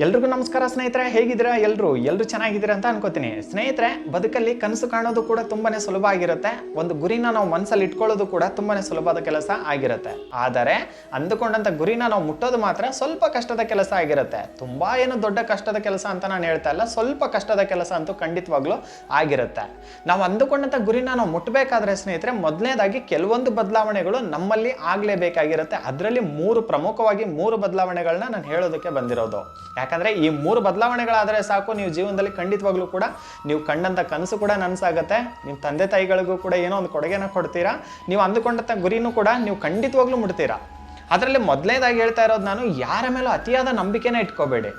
ಎಲ್ರಿಗೂ ನಮಸ್ಕಾರ ಸ್ನೇಹಿತರೆ, ಹೇಗಿದ್ದೀರಾ? ಎಲ್ಲರೂ ಎಲ್ಲರೂ ಚೆನ್ನಾಗಿದ್ದೀರಾ ಅಂತ ಅನ್ಕೋತೀನಿ. ಸ್ನೇಹಿತರೆ, ಬದುಕಲ್ಲಿ ಕನಸು ಕಾಣೋದು ಕೂಡ ತುಂಬಾನೇ ಸುಲಭ ಆಗಿರುತ್ತೆ. ಒಂದು ಗುರಿನ ನಾವು ಮನಸ್ಸಲ್ಲಿ ಇಟ್ಕೊಳ್ಳೋದು ಕೂಡ ತುಂಬಾನೇ ಸುಲಭದ ಕೆಲಸ ಆಗಿರುತ್ತೆ. ಆದರೆ, ಅಂದುಕೊಂಡಂತ ಗುರಿನ ನಾವು ಮುಟ್ಟೋದು ಮಾತ್ರ ಸ್ವಲ್ಪ ಕಷ್ಟದ ಕೆಲಸ ಆಗಿರುತ್ತೆ. ತುಂಬಾ ಏನು ದೊಡ್ಡ ಕಷ್ಟದ ಕೆಲಸ ಅಂತ ನಾನು ಹೇಳ್ತಾ ಇಲ್ಲ. ಸ್ವಲ್ಪ ಕಷ್ಟದ ಕೆಲಸ ಅಂತೂ ಖಂಡಿತವಾಗ್ಲೂ ಆಗಿರುತ್ತೆ. ನಾವು ಅಂದುಕೊಂಡಂತ ಗುರಿನ ನಾವು ಮುಟ್ಟಬೇಕಾದ್ರೆ ಸ್ನೇಹಿತರೆ, ಮೊದಲನೇದಾಗಿ ಕೆಲವೊಂದು ಬದಲಾವಣೆಗಳು ನಮ್ಮಲ್ಲಿ ಆಗಲೇಬೇಕಾಗಿರುತ್ತೆ. ಅದರಲ್ಲಿ ಮೂರು ಪ್ರಮುಖವಾಗಿ ಮೂರು ಬದಲಾವಣೆಗಳನ್ನ ನಾನು ಹೇಳೋದಕ್ಕೆ ಬಂದಿರೋದು. ಯಾಕಂದ್ರೆ ಈ ಮೂರು ಬದಲಾವಣೆಗಳಾದರೆ ಸಾಕು, ನೀವು ಜೀವನದಲ್ಲಿ ಖಂಡಿತವಾಗ್ಲೂ ಕೂಡ ನೀವು ಕಂಡಂತ ಕನಸು ಕೂಡ ನನಸಾಗುತ್ತೆ. ನಿಮ್ಮ ತಂದೆ ತಾಯಿಗಳಿಗೂ ಕೂಡ ಏನೋ ಒಂದು ಕೊಡುಗೆನ ಕೊಡ್ತೀರಾ. ನೀವು ಅಂದುಕೊಂಡಂಥ ಗುರಿನೂ ಕೂಡ ನೀವು ಖಂಡಿತವಾಗ್ಲೂ ಮುಡ್ತೀರಾ ಅದರಲ್ಲಿ ಮೊದಲನೇದಾಗಿ ಹೇಳ್ತಾ ಇರೋದು ನಾನು, ಯಾರ ಮೇಲೂ ಅತಿಯಾದ ನಂಬಿಕೆನ ಇಟ್ಕೋಬೇಡಿ.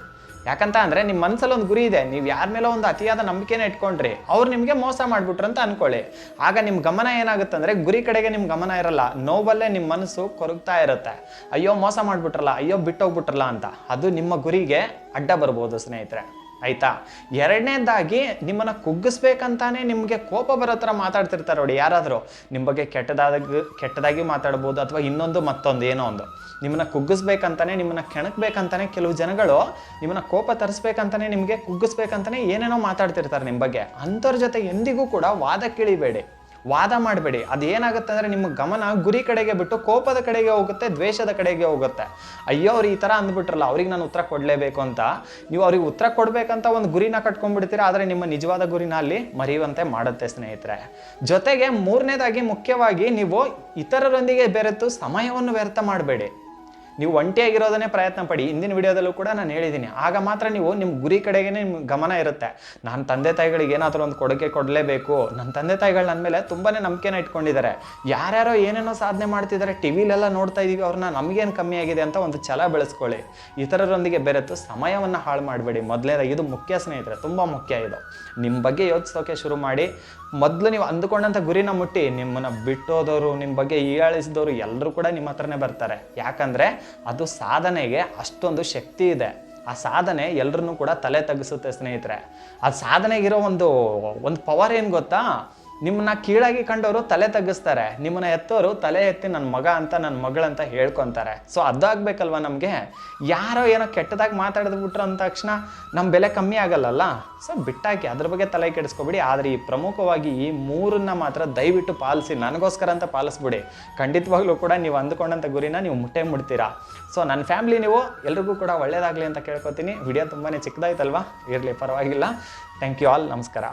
ಯಾಕಂತ ಅಂದ್ರೆ ನಿಮ್ಮ ಮನಸ್ಸಲ್ಲಿ ಒಂದು ಗುರಿ ಇದೆ. ನೀವು ಯಾರ ಮೇಲೋ ಒಂದು ಅತಿಯಾದ ನಂಬಿಕೆನ ಇಟ್ಕೊಂಡ್ರಿ, ಅವ್ರು ನಿಮಗೆ ಮೋಸ ಮಾಡ್ಬಿಟ್ರು ಅಂತ ಅನ್ಕೊಳ್ಳಿ. ಆಗ ನಿಮ್ಮ ಗಮನ ಏನಾಗುತ್ತೆ ಅಂದ್ರೆ ಗುರಿ ಕಡೆಗೆ ನಿಮ್ಮ ಗಮನ ಇರಲ್ಲ. ನೋವಲ್ಲೇ ನಿಮ್ಮ ಮನಸ್ಸು ಕೊರಗ್ತಾ ಇರುತ್ತೆ. ಅಯ್ಯೋ ಮೋಸ ಮಾಡಿಬಿಟ್ರಲ್ಲ, ಅಯ್ಯೋ ಬಿಟ್ಟೋಗ್ಬಿಟ್ರಲ್ಲ ಅಂತ. ಅದು ನಿಮ್ಮ ಗುರಿಗೆ ಅಡ್ಡ ಬರ್ಬೋದು ಸ್ನೇಹಿತರೆ. ಆಯ್ತಾ? ಎರಡನೇದಾಗಿ ನಿಮ್ಮನ್ನ ಕುಗ್ಗಿಸ್ಬೇಕಂತಾನೆ ನಿಮಗೆ ಕೋಪ ಬರೋ ಥರ ಮಾತಾಡ್ತಿರ್ತಾರೆ ನೋಡಿ, ಯಾರಾದರೂ. ನಿಮ್ಮ ಬಗ್ಗೆ ಕೆಟ್ಟದಾಗಿ ಕೆಟ್ಟದಾಗಿ ಮಾತಾಡ್ಬೋದು ಅಥವಾ ಇನ್ನೊಂದು ಮತ್ತೊಂದು, ಏನೋ ಒಂದು. ನಿಮ್ಮನ್ನ ಕುಗ್ಗಿಸ್ಬೇಕಂತಾನೆ, ನಿಮ್ಮನ್ನ ಕೆಣಕ್ಬೇಕಂತಾನೆ ಕೆಲವು ಜನಗಳು ನಿಮ್ಮನ್ನ ಕೋಪ ತರಿಸ್ಬೇಕಂತಾನೆ, ನಿಮಗೆ ಕುಗ್ಗಿಸ್ಬೇಕಂತಾನೆ ಏನೇನೋ ಮಾತಾಡ್ತಿರ್ತಾರೆ ನಿಮ್ಮ ಬಗ್ಗೆ. ಅಂಥವ್ರ ಜೊತೆ ಎಂದಿಗೂ ಕೂಡ ವಾದ ಕೇಳಿಬೇಡಿ. ವಾದ ಮಾಡಬೇಡಿ. ಅದು ಏನಾಗುತ್ತೆ ಅಂದರೆ ನಿಮ್ಮ ಗಮನ ಗುರಿ ಕಡೆಗೆ ಬಿಟ್ಟು ಕೋಪದ ಕಡೆಗೆ ಹೋಗುತ್ತೆ, ದ್ವೇಷದ ಕಡೆಗೆ ಹೋಗುತ್ತೆ. ಅಯ್ಯೋ, ಅವ್ರು ಈ ಥರ ಅಂದ್ಬಿಟ್ರಲ್ಲ, ಅವ್ರಿಗೆ ನಾನು ಉತ್ತರ ಕೊಡಲೇಬೇಕು ಅಂತ. ನೀವು ಅವ್ರಿಗೆ ಉತ್ತರ ಕೊಡಬೇಕಂತ ಒಂದು ಗುರಿನ ಕಟ್ಕೊಂಡ್ಬಿಡ್ತೀರಾ, ಆದರೆ ನಿಮ್ಮ ನಿಜವಾದ ಗುರಿನ ಅಲ್ಲಿ ಮರೆಯುವಂತೆ ಮಾಡುತ್ತೆ ಸ್ನೇಹಿತರೆ. ಜೊತೆಗೆ ಮೂರನೇದಾಗಿ ಮುಖ್ಯವಾಗಿ ನೀವು ಇತರರೊಂದಿಗೆ ಬೆರೆತು ಸಮಯವನ್ನು ವ್ಯರ್ಥ ಮಾಡಬೇಡಿ. ನೀವು ಒಂಟಿಯಾಗಿರೋದನ್ನೇ ಪ್ರಯತ್ನ ಪಡಿ. ಹಿಂದಿನ ವಿಡಿಯೋದಲ್ಲೂ ಕೂಡ ನಾನು ಹೇಳಿದ್ದೀನಿ ಆಗ ಮಾತ್ರ ನೀವು ನಿಮ್ಮ ಗುರಿ ಕಡೆಗೆ ನಿಮ್ಮ ಗಮನ ಇರುತ್ತೆ. ನನ್ನ ತಂದೆ ತಾಯಿಗಳಿಗೆ ಏನಾದರೂ ಒಂದು ಕೊಡುಗೆ ಕೊಡಲೇಬೇಕು. ನನ್ನ ತಂದೆ ತಾಯಿಗಳು ನನ್ನ ಮೇಲೆ ತುಂಬಾ ನಂಬಿಕೆನ ಇಟ್ಕೊಂಡಿದ್ದಾರೆ. ಯಾರ್ಯಾರೋ ಏನೇನೋ ಸಾಧನೆ ಮಾಡ್ತಿದ್ದಾರೆ ಟಿ ವಿಲೆಲ್ಲ ನೋಡ್ತಾ ಇದ್ದೀವಿ ಅವ್ರನ್ನ ನಮಗೇನು ಕಮ್ಮಿ ಆಗಿದೆ ಅಂತ ಒಂದು ಛಲ ಬೆಳೆಸ್ಕೊಳ್ಳಿ. ಇತರರೊಂದಿಗೆ ಬೆರೆತು ಸಮಯವನ್ನು ಹಾಳು ಮಾಡಬೇಡಿ. ಮೊದಲನೇದಾಗಿ ಇದು ಮುಖ್ಯ ಸ್ನೇಹಿತರೆ, ತುಂಬ ಮುಖ್ಯ ಇದು. ನಿಮ್ಮ ಬಗ್ಗೆ ಯೋಚಿಸೋಕೆ ಶುರು ಮಾಡಿ. ಮೊದಲು ನೀವು ಅಂದುಕೊಂಡಂಥ ಗುರಿನ ಮುಟ್ಟಿ. ನಿಮ್ಮನ್ನು ಬಿಟ್ಟೋದವರು ನಿಮ್ಮ ಬಗ್ಗೆ ಹೀಯಾಳಿಸಿದವರು ಎಲ್ಲರೂ ಕೂಡ ನಿಮ್ಮ ಹತ್ರನೇ ಬರ್ತಾರೆ. ಯಾಕಂದರೆ ಅದು ಸಾಧನೆಗೆ ಅಷ್ಟೊಂದು ಶಕ್ತಿ ಇದೆ. ಆ ಸಾಧನೆ ಎಲ್ಲರನ್ನೂ ಕೂಡ ತಲೆ ತಗ್ಗಿಸುತ್ತೆ ಸ್ನೇಹಿತರೆ. ಆ ಸಾಧನೆಗಿರೋ ಒಂದು ಒಂದು ಪವರ್ ಏನು ಗೊತ್ತಾ? ನಿಮ್ಮನ್ನ ಕೀಳಾಗಿ ಕಂಡವರು ತಲೆ ತಗ್ಗಿಸ್ತಾರೆ. ನಿಮ್ಮನ್ನ ಎತ್ತೋರು ತಲೆ ಎತ್ತಿ ನನ್ನ ಮಗ ಅಂತ ನನ್ನ ಮಗಳಂತ ಹೇಳ್ಕೊತಾರೆ. ಸೊ ಅದಾಗಬೇಕಲ್ವ ನಮಗೆ? ಯಾರೋ ಏನೋ ಕೆಟ್ಟದಾಗಿ ಮಾತಾಡಿದ್ಬಿಟ್ರು ಅಂದ ತಕ್ಷಣ ನಮ್ಮ ಬೆಲೆ ಕಮ್ಮಿ ಆಗಲ್ಲಲ್ಲ? ಸೊ ಬಿಟ್ಟಾಕಿ, ಅದ್ರ ಬಗ್ಗೆ ತಲೆ ಕೆಡಿಸ್ಕೊಬಿಡಿ. ಆದರೆ ಈ ಪ್ರಮುಖವಾಗಿ ಈ ಮೂರನ್ನ ಮಾತ್ರ ದಯವಿಟ್ಟು ಪಾಲಿಸಿ, ನನಗೋಸ್ಕರ ಅಂತ ಪಾಲಿಸ್ಬಿಡಿ. ಖಂಡಿತವಾಗ್ಲೂ ಕೂಡ ನೀವು ಅಂದುಕೊಂಡಂಥ ಗುರಿನ ನೀವು ಮುಟ್ಟೆ ಮುಡ್ತೀರಾ ಸೊ ನನ್ನ ಫ್ಯಾಮಿಲಿ ನೀವು, ಎಲ್ರಿಗೂ ಕೂಡ ಒಳ್ಳೇದಾಗಲಿ ಅಂತ ಕೇಳ್ಕೊತೀನಿ. ವಿಡಿಯೋ ತುಂಬಾ ಚಿಕ್ಕದಾಯ್ತಲ್ವಾ? ಇರಲಿ, ಪರವಾಗಿಲ್ಲ. ಥ್ಯಾಂಕ್ ಯು ಆಲ್ ನಮಸ್ಕಾರ.